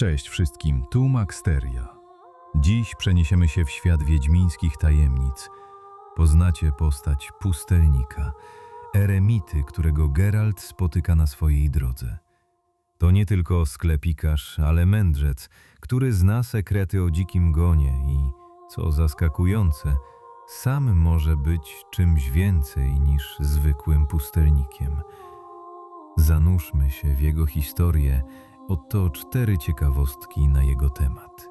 Cześć wszystkim, tu Maxteria. Dziś przeniesiemy się w świat wiedźmińskich tajemnic. Poznacie postać pustelnika, eremity, którego Geralt spotyka na swojej drodze. To nie tylko sklepikarz, ale mędrzec, który zna sekrety o dzikim gonie i, co zaskakujące, sam może być czymś więcej niż zwykłym pustelnikiem. Zanurzmy się w jego historię, oto cztery ciekawostki na jego temat.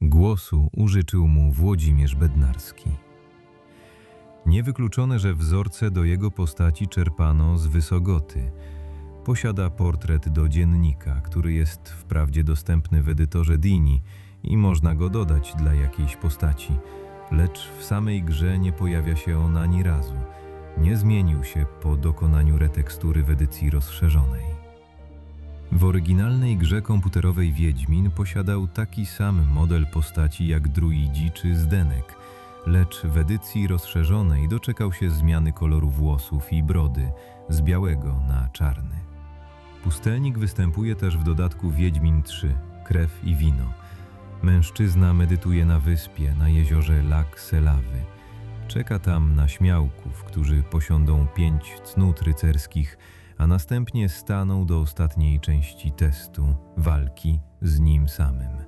Głosu użyczył mu Włodzimierz Bednarski. Niewykluczone, że wzorce do jego postaci czerpano z Wysogoty. Posiada portret do dziennika, który jest wprawdzie dostępny w edytorze Dini i można go dodać dla jakiejś postaci, lecz w samej grze nie pojawia się on ani razu. Nie zmienił się po dokonaniu retekstury w edycji rozszerzonej. W oryginalnej grze komputerowej Wiedźmin posiadał taki sam model postaci jak druidzi czy Zdenek, lecz w edycji rozszerzonej doczekał się zmiany koloru włosów i brody z białego na czarny. Pustelnik występuje też w dodatku Wiedźmin 3 Krew i wino. Mężczyzna medytuje na wyspie na jeziorze Lac Selawy. Czeka tam na śmiałków, którzy posiądą pięć cnót rycerskich, a następnie staną do ostatniej części testu walki z nim samym.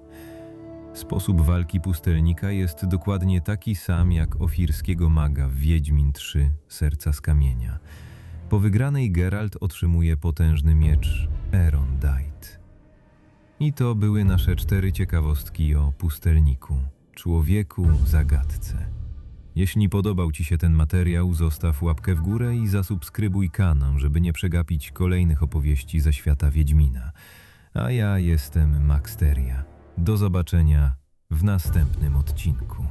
Sposób walki pustelnika jest dokładnie taki sam jak ofirskiego maga w Wiedźmin 3 Serca z kamienia. Po wygranej Geralt otrzymuje potężny miecz Erondite. I to były nasze cztery ciekawostki o pustelniku, człowieku zagadce. Jeśli podobał Ci się ten materiał, zostaw łapkę w górę i zasubskrybuj kanał, żeby nie przegapić kolejnych opowieści ze świata Wiedźmina. A ja jestem Maxteria. Do zobaczenia w następnym odcinku.